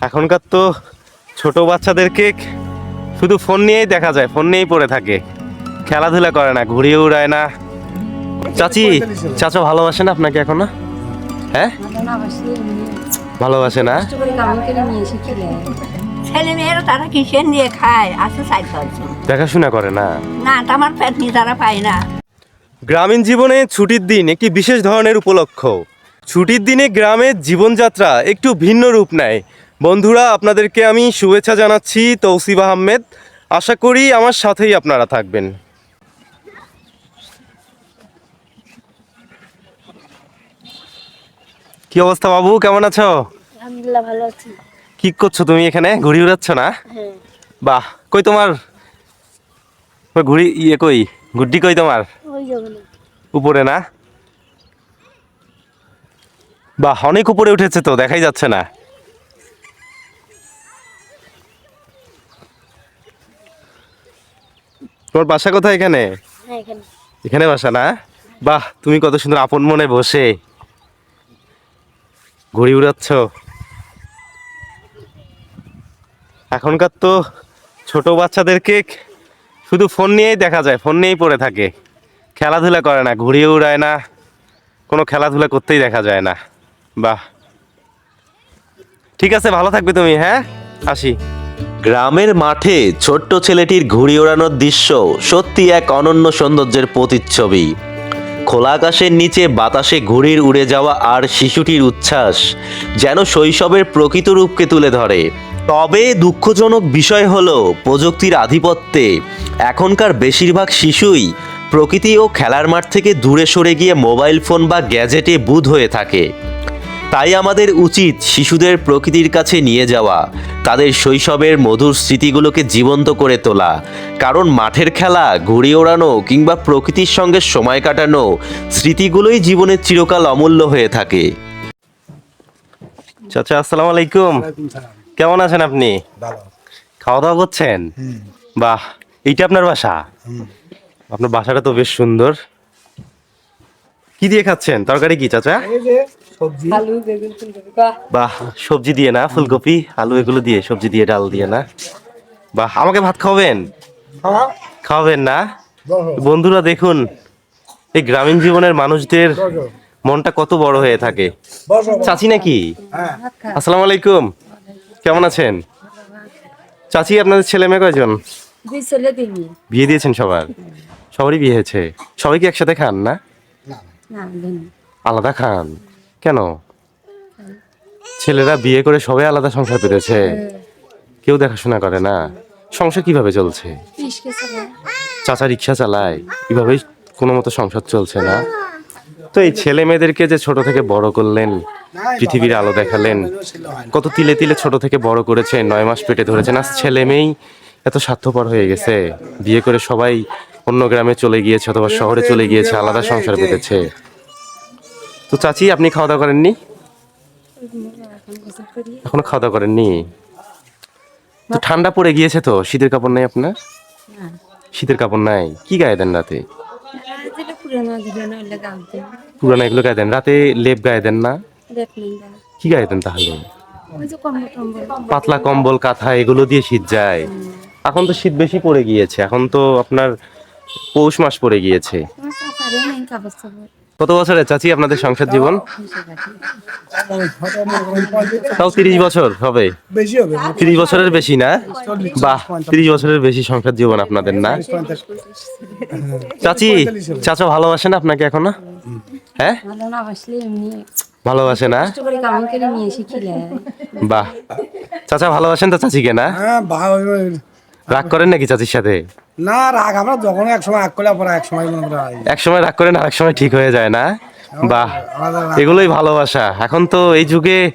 এখনকার তো ছোট বাচ্চাদেরকে শুধু ফোন নিয়েই দেখা যায় ফোন নিয়েই পড়ে থাকে। খেলাধুলা করে না ঘুরিয়ে উড়ায় না। চাচি চাচা ভালোবাসে না আপনাকে এখনও? হ্যাঁ? ভালোবাসে না? ছেলে মেয়েরা তারা কিসের নিয়ে খায়? আছে দেখাশোনা করে না? না আমার তারা পায় না। গ্রামীণ জীবনে ছুটির দিন একটি বিশেষ ধরনের উপলক্ষ। ছুটির দিনে গ্রামের জীবনযাত্রা একটু ভিন্ন রূপ নেয়। বন্ধুরা আপনাদেরকে আমি শুভেচ্ছা জানাচ্ছি তৌসিফ আহমেদ। আশা করি আমার সাথেই আপনারা থাকবেন। কি অবস্থা বাবু? কেমন আছো? আলহামদুলিল্লাহ ভালো আছি। কি করছ তুমি এখানে? ঘুরি উড়াচ্ছ না? হ্যাঁ। বাহ কই তোমার? ঘুড়ি ইয়ে কই? গুড্ডি কই তোমার? উপরে না? বাহ অনেক উপরে উঠেছে তো দেখাই যাচ্ছে না। তোমার বাসা কোথায় এখানে? হ্যাঁ এখানে। এখানে বাসা না? বাহ তুমি কত সুন্দর আপন মনে বসে। ঘুড়ি উড়াচ্ছ। এখনকার তো ছোট বাচ্চাদেরকে শুধু ফোন নিয়েই দেখা যায় ফোন নিয়েই পড়ে থাকে। খেলাধুলা করে না ঘুরিয়ে উড়ায় না কোনো খেলাধুলা করতেই দেখা যায় না। বাহ। ঠিক আছে ভালো থাকবে তুমি হ্যাঁ? আসি। গ্রামের মাঠে ছোট্ট ছেলেটির ঘুড়ি ওড়ানোর দৃশ্য সত্যি এক অনন্য সৌন্দর্যের প্রতিচ্ছবি। খোলা আকাশের নিচে বাতাসে ঘুড়ির উড়ে যাওয়া আর শিশুটির উচ্ছ্বাস যেন শৈশবের প্রকৃত রূপকে তুলে ধরে। তবে দুঃখজনক বিষয় হলো, প্রযুক্তির আধিপত্যে এখনকার বেশিরভাগ শিশুই প্রকৃতি ও খেলার মাঠ থেকে দূরে সরে গিয়ে মোবাইল ফোন বা গ্যাজেটে বুধ হয়ে থাকে। তাই আমাদের উচিত শিশুদের প্রকৃতির কাছে নিয়ে যাওয়া তাদের শৈশবের মধুর স্মৃতিগুলোকে জীবন্ত করে তোলা। কারণ মাঠের খেলা ঘুড়ি ওড়ানো কিংবা প্রকৃতির সঙ্গে সময় কাটানো স্মৃতিগুলোই জীবনের চিরকাল অমূল্য হয়ে থাকে। চাচা আসসালামু আলাইকুম। কেমন আছেন আপনি? খাওয়া দাওয়া করছেন? বাহ এইটা আপনার বাসা? আপনার বাসাটা তো বেশ সুন্দর। কি দিয়ে খাচ্ছেন? তরকারি কি চাচা? এই যে সবজি? আলু বেগুন ফুলকপি। বাহ। সবজি দিয়ে না ফুলকপি? আলু এগুলো দিয়ে সবজি দিয়ে ডাল দিয়ে না? বাহ আমাকে ভাত খাওয়াবেন? খাওয়াবেন না? বন্ধুরা দেখুন এই গ্রামীণ জীবনের মানুষদের মনটা কত বড় হয়ে থাকে। চাচি নাকি? হ্যাঁ। আসসালামু আলাইকুম। কেমন আছেন? চাচি আপনাদের ছেলে মেয়ে কয়জন? দুই ছেলে দুই মেয়ে। বিয়ে দিয়েছেন সবার? সবারই বিয়ে হয়েছে। সবাই কি একসাথে খান না না। আলাদা খান? কেন? ছেলেরা বিয়ে করে সবাই আলাদা সংসার পেতেছে কেউ দেখাশোনা করে না। সংসার কীভাবে চলছে? চাচা রিক্সা চালায়। এভাবেই কোনো মতো সংসার চলছে না। তো এই ছেলে মেয়েদেরকে যে ছোট থেকে বড় করলেন, পৃথিবীর আলো দেখালেন, কত তিলে তিলে ছোট থেকে বড় করেছে, নয় মাস পেটে ধরেছেন আজ ছেলে মেয়েই এত স্বার্থপর হয়ে গেছে। বিয়ে করে সবাই অন্য গ্রামে চলে গিয়েছে অথবা শহরে চলে গিয়েছে, আলাদা সংসার পেতেছে তো চাচি আপনি খাওয়া দাওয়া করেননি? এখন খাওয়া দাওয়া করেননি? তো ঠান্ডা পড়ে গিয়েছে তো শীতের কাপড় নাই আপনার? শীতের কাপড় নাই। কি গায়ে দেন রাতে? পুরানো এগুলো গায়ে দেন। রাতে লেপ গায়ে দেন না? কি গায়ে দেন তাহলে? পাতলা কম্বল কাঁথা এগুলো দিয়ে শীত যায়। এখন তো শীত বেশি পড়ে গিয়েছে। এখন তো আপনার পৌষ মাস পড়ে গিয়েছে। কত বছরের চাচি আপনাদের সংসার জীবন? তাও তিরিশ বছর হবে। তিরিশ বছরের বেশি না? বাহ তিরিশ বছরের বেশি সংসার জীবন আপনাদের না? চাচি চাচা ভালোবাসেন আপনাকে এখনও? হ্যাঁ? ভালোবাসে না? বাহ। চাচা ভালোবাসেন তো চাচিকে না? হ্যাঁ রাগ করেন নাকি চাচির সাথে? না রাগ আমরা যখন এক সময় আগ করলে পরে এক সময় মনে হয় এক সময় রাগ করেন আরেক সময় ঠিক হয়ে যায় না? বাহ এগুলোই ভালোবাসা। এখন তো এই যুগে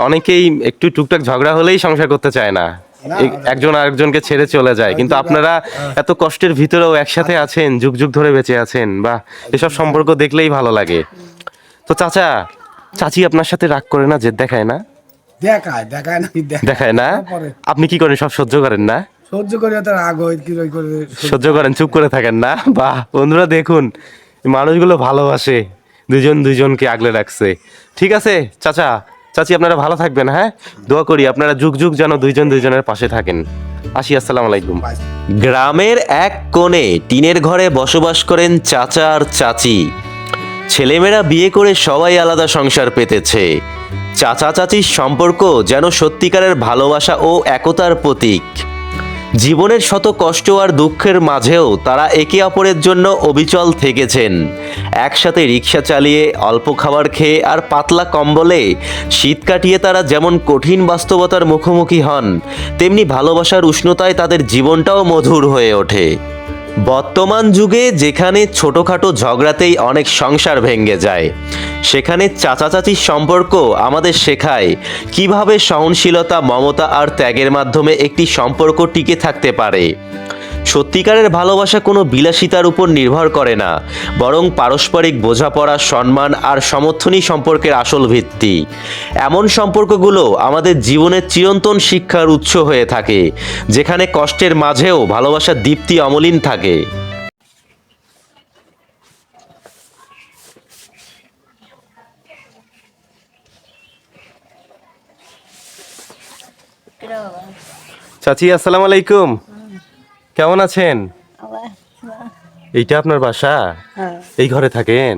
অনেকেই একটু টুকটাক ঝগড়া হলেই সংসার করতে চায় না। এক- একজন আরেকজনকে ছেড়ে চলে যায়। কিন্তু আপনারা এত কষ্টের ভিতরেও একসাথে আছেন যুগ যুগ ধরে বেঁচে আছেন। বা এসব সম্পর্ক দেখলেই ভালো লাগে। তো চাচা চাচি আপনার সাথে রাগ করে না জেদ দেখায় না? দেখায় দেখায় না দেখায় না। আপনি কি করেন? সব সহ্য করেন না? সহ্য করে তো রাগ হয় কি করে সহ্য করেন চুপ করে থাকেন না। বাহ বন্ধুরা দেখুন মানুষগুলো ভালোবাসে দুজন দুজনকে আগলে রাখছে। ঠিক আছে চাচা চাচি আপনারা ভালো থাকবেন হ্যাঁ? দোয়া করি আপনারা যুগ যুগ যেন দুইজন দুইজনের পাশে থাকেন। আসি আসসালাম আলাইকুম। গ্রামের এক কোণে টিনের ঘরে বসবাস করেন চাচা আর চাচি। ছেলেমেয়েরা বিয়ে করে সবাই আলাদা সংসার পেতেছে। চাচা চাচির সম্পর্ক যেন সত্যিকারের ভালোবাসা ও একতার প্রতীক। জীবনের শত কষ্ট আর দুঃখের মাঝেও তারা একে অপরের জন্য অবিচল থেকেছেন। একসাথে রিক্সা চালিয়ে, অল্প খাবার খেয়ে আর পাতলা কম্বলে শীত কাটিয়ে তারা যেমন কঠিন বাস্তবতার মুখোমুখি হন, তেমনি ভালোবাসার উষ্ণতায় তাদের জীবনটাও মধুর হয়ে ওঠে। বর্তমান যুগে যেখানে ছোটোখাটো ঝগড়াতেই অনেক সংসার ভেঙে যায়, সেখানে চাচা চাচির সম্পর্ক আমাদের শেখায় কীভাবে সহনশীলতা, মমতা আর ত্যাগের মাধ্যমে একটি সম্পর্ক টিকে থাকতে পারে। সত্যিকারের ভালোবাসা কোনো বিলাসিতার উপর নির্ভর করে না, বরং পারস্পরিক বোঝাপড়া, সম্মান আর সমর্থনই সম্পর্কের আসল ভিত্তি। এমন সম্পর্কগুলো আমাদের জীবনের চিরন্তন শিক্ষার উৎস হয়ে থাকে, যেখানে কষ্টের মাঝেও ভালোবাসার দীপ্তি অমলিন থাকে। চাচি, আসসালামু আলাইকুম। কেমন আছেন? এইটা আপনার বাসা? এই ঘরে থাকেন?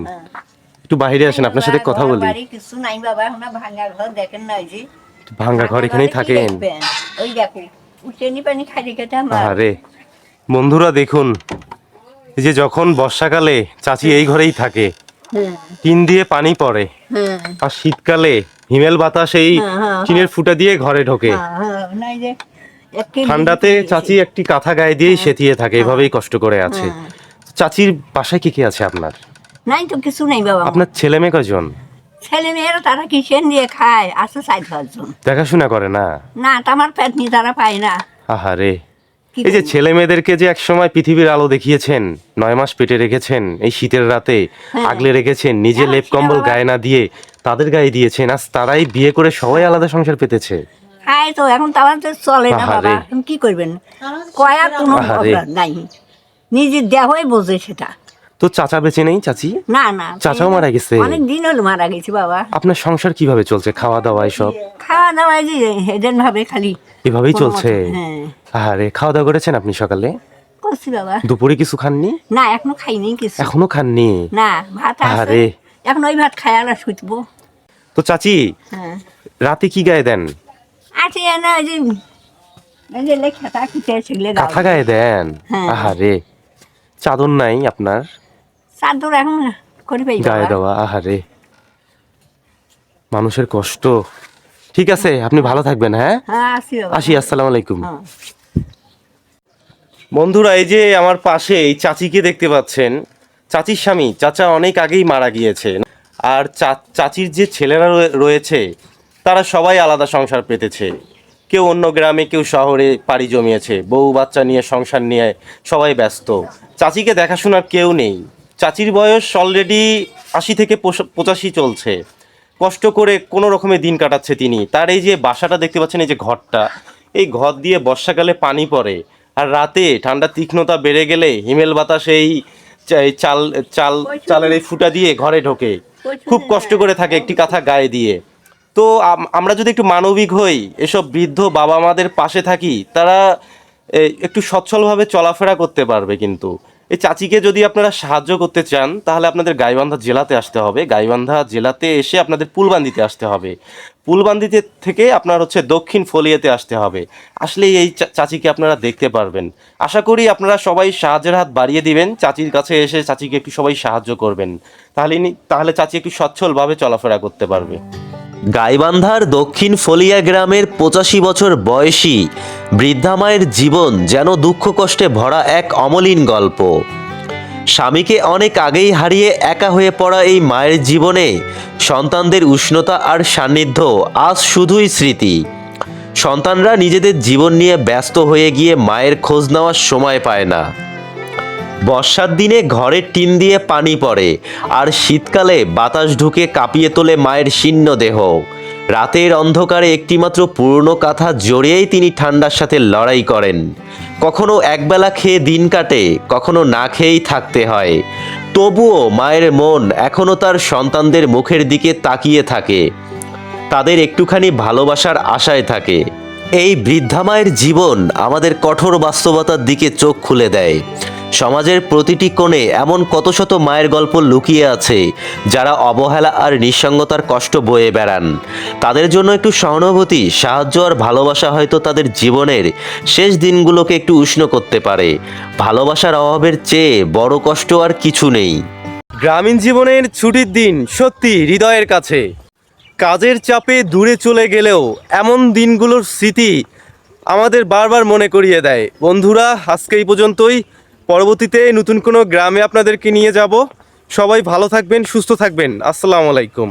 একটু বাইরে আসেন আপনার সাথে কথা বলি। কিছু নাই বাবা আমরা ভাঙা ঘর দেখেন না যে। ঘর এখানেই থাকেন? ওই দেখো উঠেনি পানি আরে বন্ধুরা দেখুন এই যে যখন বর্ষাকালে চাচি এই ঘরেই থাকে হ্যাঁ, টিন দিয়ে পানি পড়ে হ্যাঁ, আর শীতকালে হিমেল বাতাস এই হ্যাঁ, হ্যাঁ, টিনের ফুটা দিয়ে ঘরে ঢোকে। ঠান্ডাতে। চাচি একটি কাঁথা গায়ে দিয়েই সেতিয়ে থাকে এভাবেই কষ্ট করে আছে। হ্যাঁ। চাচির বাসায় কি কি আছে আপনার? নাই তো কিছু নাই বাবা আপনার ছেলে মেয়ে কজন ছেলে মেয়েরা তারা কিসেন দিয়ে খায়? আছে সাইড পাঁচজন। দেখাশোনা করে না? না আমার পেট নিয়ে তারা পায় না। আহারে এই যে ছেলে মেয়েদেরকে যে একসময় পৃথিবীর আলো দেখিয়েছেন নয় মাস পেটে রেখেছেন এই শীতের রাতে হ্যাঁ। আগলে রেখেছেন নিজে হ্যাঁ, লেপ কম্বল গায়ে না দিয়ে তাদের গায়ে দিয়েছেন আজ তারাই বিয়ে করে সবাই আলাদা সংসার পেতেছে। খায় তো এখন তো আমার তো চলে না বাবা। এখন কি করবেন? কয়ার কোনো নাই। নিজের দেহই বোঝে সেটা। তো চাচা বেঁচে নেই চাচি? না না চাচাও মারা গেছে? অনেক দিন হলো মারা গেছে বাবা। আপনার সংসার কীভাবে চলছে? খাওয়া দাওয়া এসব? খাওয়া দাওয়া যে হেডেন ভাবে খালি। এভাবেই চলছে? হ্যাঁ। আহারে খাওয়া দাওয়া করেছেন আপনি সকালে? করছি বাবা। দুপুরে কিছু খাননি? না এখনও খাইনি কিছু। এখনও খাননি? না ভাত আছে। আহারে। এখন ওই ভাত খাই আর শুতবো তো চাচি হ্যাঁ। রাতে কি গায়ে দেন? আছে না যে যে লেখাটা কিতে সেগুলো কাঁথা গায়ে দেন। হ্যাঁ। আহারে চাদর নাই আপনার? চাদর এখন করে পাই গায়ে দেওয়া আহারে। মানুষের কষ্ট। ঠিক আছে আপনি ভালো থাকবেন হ্যাঁ? হ্যাঁ আসি আসসালামু আলাইকুম। হ্যাঁ। বন্ধুরা এই যে আমার পাশে এই চাচিকে দেখতে পাচ্ছেন চাচির স্বামী চাচা অনেক আগেই মারা গিয়েছে। আর চাচির যে ছেলেরা রয়েছে তারা সবাই আলাদা সংসার পেতেছে। কেউ অন্য গ্রামে কেউ শহরে পাড়ি জমিয়েছে। বউ বাচ্চা নিয়ে সংসার নিয়ে সবাই ব্যস্ত। চাচিকে দেখাশোনার কেউ নেই। চাচির বয়স অলরেডি আশি থেকে পঁচাশি চলছে। কষ্ট করে কোনো রকমে দিন কাটাচ্ছে তিনি। তার এই যে বাসাটা দেখতে পাচ্ছেন এই যে ঘরটা এই ঘর দিয়ে বর্ষাকালে পানি পড়ে। আর রাতে ঠান্ডা তীক্ষ্ণতা বেড়ে গেলে হিমেল বাতাস এই এই চাল চাল চালের এই ফুটা দিয়ে ঘরে ঢোকে। খুব কষ্ট করে থাকে একটি কাঁথা গায়ে দিয়ে। তো আমরা যদি একটু মানবিক হই, এসব বৃদ্ধ বাবা মাদের পাশে থাকি, তারা একটু সচ্ছলভাবে চলাফেরা করতে পারবে কিন্তু। এই চাচিকে যদি আপনারা সাহায্য করতে চান, তাহলে আপনাদের গাইবান্ধা জেলাতে আসতে হবে। গাইবান্ধা জেলাতে এসে আপনাদের পুলবান্দিতে আসতে হবে। পুলবান্দিতে থেকে আপনার হচ্ছে দক্ষিণ ফলিয়াতে আসতে হবে। আসলেই এই চাচিকে আপনারা দেখতে পারবেন। আশা করি আপনারা সবাই সাহায্যের হাত বাড়িয়ে দিবেন। চাচির কাছে এসে চাচিকে একটু সবাই সাহায্য করবেন। তাহলে তাহলে চাচি একটু সচ্ছলভাবে চলাফেরা করতে পারবে। গাইবান্ধার দক্ষিণ ফলিয়া গ্রামের পঁচাশি বছর বয়সী বৃদ্ধা মায়ের জীবন যেন দুঃখ কষ্টে ভরা এক অমলিন গল্প। স্বামীকে অনেক আগেই হারিয়ে একা হয়ে পড়া এই মায়ের জীবনে সন্তানদের উষ্ণতা আর সান্নিধ্য আজ শুধুই স্মৃতি। সন্তানরা নিজেদের জীবন নিয়ে ব্যস্ত হয়ে গিয়ে মায়ের খোঁজ নেওয়ার সময় পায় না। বর্ষার দিনে ঘরের টিন দিয়ে পানি পড়ে, আর শীতকালে বাতাস ঢুকে কাঁপিয়ে তোলে মায়ের শীর্ণ দেহ। রাতের অন্ধকারে একটিমাত্র পুরনো কাঁথা জড়িয়েই তিনি ঠান্ডার সাথে লড়াই করেন। কখনো একবেলা খেয়ে দিন কাটে, কখনো না খেয়েই থাকতে হয়। তবুও মায়ের মন এখনও তার সন্তানদের মুখের দিকে তাকিয়ে থাকে। তাদের একটুখানি ভালোবাসার আশায় থাকে। এই বৃদ্ধা মায়ের জীবন আমাদের কঠোর বাস্তবতার দিকে চোখ খুলে দেয়। সমাজের প্রতিটি কোণে এমন কত শত মায়ের গল্প লুকিয়ে আছে, যারা অবহেলা আর নিঃসঙ্গতার কষ্ট বয়ে বেড়ান। তাদের জন্য একটু সহানুভূতি, সাহায্য আর ভালোবাসা হয়তো তাদের জীবনের শেষ দিনগুলোকে একটু উষ্ণ করতে পারে। ভালোবাসার অভাবের চেয়ে বড় কষ্ট আর কিছু নেই। গ্রামীণ জীবনের ছুটির দিন সত্যি হৃদয়ের কাছে। কাজের চাপে দূরে চলে গেলেও এমন দিনগুলোর স্মৃতি আমাদের বারবার মনে করিয়ে দেয়। বন্ধুরা, আজকে এই পর্যন্তই। পরবর্তীতে নতুন কোনো গ্রামে আপনাদেরকে নিয়ে যাব। সবাই ভালো থাকবেন সুস্থ থাকবেন। আসসালামু আলাইকুম।